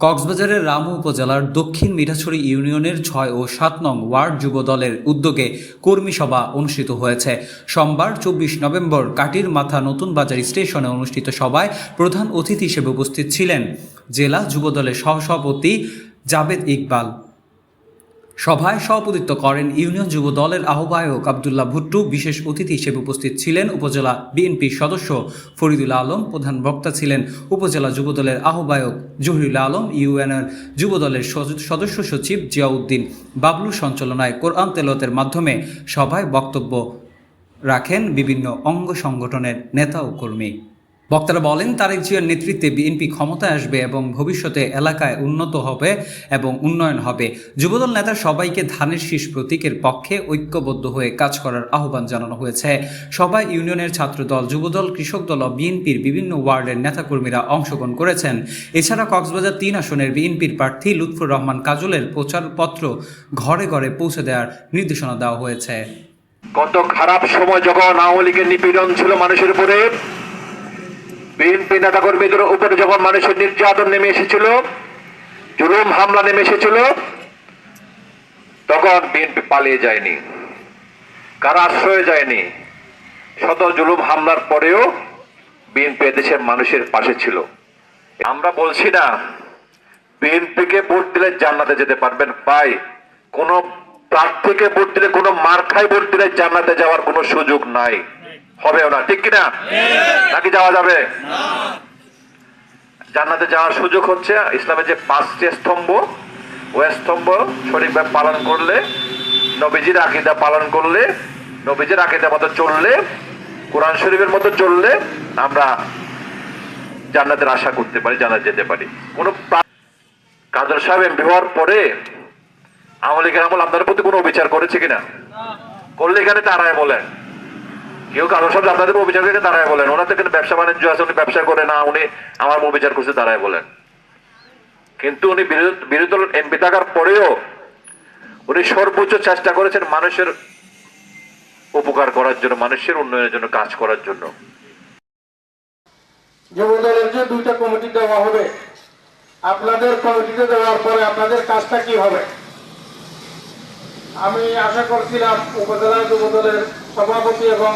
কক্সবাজারের রামু উপজেলার দক্ষিণ মিঠাছড়ি ইউনিয়নের ছয় ও সাত নং ওয়ার্ড যুব দলের উদ্যোগে কর্মী সভা অনুষ্ঠিত হয়েছে। সোমবার চব্বিশ নভেম্বর কাটির মাথা নতুন বাজার স্টেশনে অনুষ্ঠিত সভায় প্রধান অতিথি হিসেবে উপস্থিত ছিলেন জেলা যুব দলের সহসভাপতি জাবেদ ইকবাল। সভায় সভাপতিত্ব করেন ইউনিয়ন যুব দলের আহ্বায়ক আবদুল্লাহ ভুট্টু। বিশেষ অতিথি হিসেবে উপস্থিত ছিলেন উপজেলা বিএনপির সদস্য ফরিদুল আলম, প্রধান বক্তা ছিলেন উপজেলা যুব দলের আহ্বায়ক জহিরুল আলম, ইউএনএর যুব দলের সদস্য সচিব জিয়াউদ্দিন বাবলু সঞ্চালনায় কোরআন তেলতের মাধ্যমে সভায় বক্তব্য রাখেন বিভিন্ন অঙ্গ সংগঠনের নেতা ও কর্মী। বক্তারা বলেন, তারেক জিয়ার নেতৃত্বে বিএনপি ক্ষমতায় আসবে এবং ভবিষ্যতে এলাকায় উন্নত হবে এবং উন্নয়ন হবে। যুবদল নেতা সবাইকে ধানের শীষ প্রতীকের পক্ষে ঐক্যবদ্ধ হয়ে কাজ করার আহ্বান জানানো হয়েছে। সবাই ইউনিয়নের ছাত্রদল, যুবদল, কৃষক দল ও বিএনপির বিভিন্ন ওয়ার্ডের নেতাকর্মীরা অংশগ্রহণ করেছেন। এছাড়া কক্সবাজার তিন আসনের বিএনপির প্রার্থী লুৎফুর রহমান কাজলের প্রচারপত্র ঘরে ঘরে পৌঁছে দেওয়ার নির্দেশনা দেওয়া হয়েছে। কত খারাপ সময় যখন আওয়ামী লীগের নিপীড়ন ছিল মানুষের উপরে বিএনপি নেতা কর্মীদের উপরে যখন মানুষের নির্যাতন নেমে এসেছিল, জুলুম হামলা নেমে এসেছিল, তখন বিএনপি পালিয়ে যায়নি। কারা আশ্রয় যায়নি? শত জুলুম হামলার পরেও বিএনপি দেশের মানুষের পাশে ছিল। আমরা বলছি না, বিএনপিকে ভোট দিলে জান্নাতে যেতে পারবেন পাই কোন প্রার্থীকে ভোট দিলে, কোন মার্খায় ভোট দিলে জান্নাতে যাওয়ার কোনো সুযোগ নাই। হবেও না ঠিক কিনা? নাকি যাওয়া যাবে? জান্নাতে যাওয়ার সুযোগ হচ্ছে ইসলামের যে পাঁচটি স্তম্ভ ওই স্তম্ভ সঠিকভাবে পালন করলে নবীজির আকিদা পালন করলে নবীজির আকিদা মতো চললে কোরআন শরীফের মতো চললে আমরা জান্নাতের আশা করতে পারি জান্নাত যেতে পারি। কোন কাজল সাহেব এমপি হওয়ার পরে আওয়ামী লীগের আমল আপনাদের প্রতি কোনো অবিচার করেছে কিনা? করলে এখানে তারাই বলেন। কেউ কাজল সাহেব আপনাদের করে তারাই বলেন। ওনার তো ব্যবসা বাণিজ্য আছে, উনি ব্যবসা করে না, উনি আমার অবিচার করছে তারাই বলেন। কিন্তু উনি বিরোধী দল এমপি থাকার পরেও উনি সর্বোচ্চ চেষ্টা করেছেন মানুষের উপকার করার জন্য, মানুষের উন্নয়নের জন্য, কাজ করার জন্য। যুব দলের যে দুইটা কমিটি দেওয়া হবে, আপনাদের কমিটিতে দেওয়ার পরে আপনাদের কাজটা কি হবে? আমি আশা করছিলাম উপজেলা যুবদলের সভাপতি এবং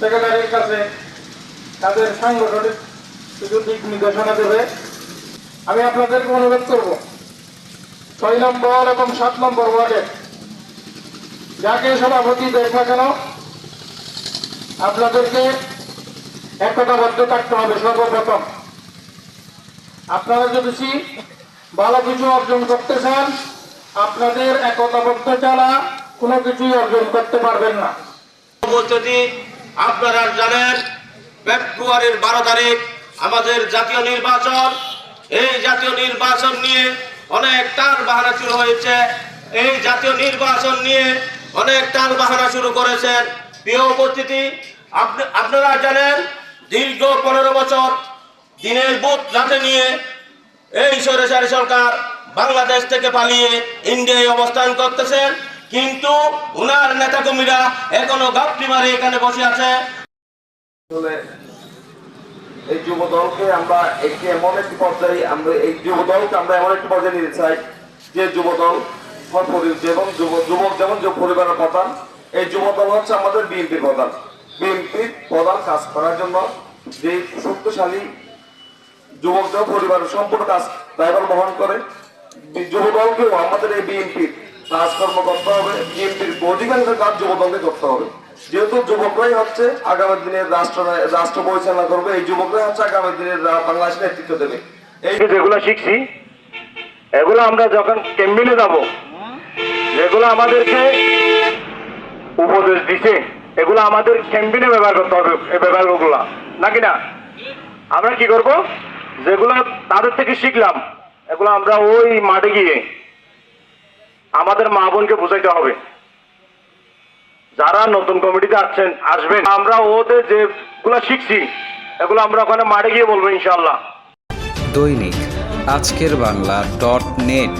সেক্রেটারির কাছে তাদের সাংগঠনিক কিছু দিক নির্দেশনা দেবে। আমি আপনাদেরকে অনুরোধ করব, ছয় নম্বর এবং সাত নম্বর ওয়ার্ডে যাকে সভাপতি দেখ কেন আপনাদেরকে একতাবদ্ধ থাকতে হবে সর্বপ্রথম। আপনারা যদি ভালো কিছু অর্জন করতে চান, আপনাদের একতাবদ্ধ ছাড়া কোনো কিছুই অর্জন করতে পারবেন না। যদি আপনারা জানেন, ফেব্রুয়ারির বারো তারিখ আমাদের জাতীয় নির্বাচন। এই জাতীয় নির্বাচন নিয়ে অনেক টাল বাহানা শুরু হয়েছে। এই জাতীয় নির্বাচন নিয়ে অনেক টাল বাহানা শুরু করেছেন। প্রিয় উপস্থিতি, আপনি- আপনারা জানেন, দীর্ঘ পনেরো বছর দিনের বুথ রাতে নিয়ে এই সরেসারি সরকার বাংলাদেশ থেকে পালিয়ে ইন্ডিয়ায় অবস্থান করতেছেন। কিন্তু উনার নেতাকর্মীরা এখনও গাপটি মারে এখানে বসে আছে। এই যুব দলকে আমরা একটি এমন একটি পর্যায়ে আমরা এই যুব দলকে আমরা এমন একটি পর্যায়ে নিতে চাই যে যুব দল যেমন যুবক যেমন যুব পরিবারের প্রধান, এই যুব দল হচ্ছে আমাদের বিএনপির প্রধান। বিএনপির প্রধান কাজ করার জন্য যে শক্তিশালী যুবকদের পরিবারের সম্পূর্ণ কাজ দায়ভার বহন করে যুব দলকেও আমাদের এই বিএনপির কাজকর্ম করতে হবে বিএনপির অধিকাংশ কাজ যুব দলকে করতে হবে। যেহেতু যুবকরাই হচ্ছে আগামী দিনের রাষ্ট্র রাষ্ট্র পরিচালনা করবে, এই যুবকরাই হচ্ছে আগামী দিনের বাংলাদেশ নেতৃত্ব দেবে। এই যেগুলো শিখছি, এগুলো আমরা যখন ক্যাম্পিনে যাব, যেগুলো আমাদেরকে উপদেশ দিছে, এগুলো আমাদের ক্যাম্পিনে ব্যবহার করতে হবে, এই ব্যবহারগুলো। নাকি না? আমরা কি করব? যেগুলো তাদের থেকে শিখলাম, এগুলো আমরা ওই মাঠে গিয়ে আমাদের মা বোনকে বুঝাইতে হবে। যারা নতুন কমিটিতে আসছেন, আসবেন। আমরা ওদের যেগুলো শিখছি, এগুলো আমরা ওখানে মারে গিয়ে বলব ইনশাল্লাহ দৈনিক আজকের বাংলা ডট নেট।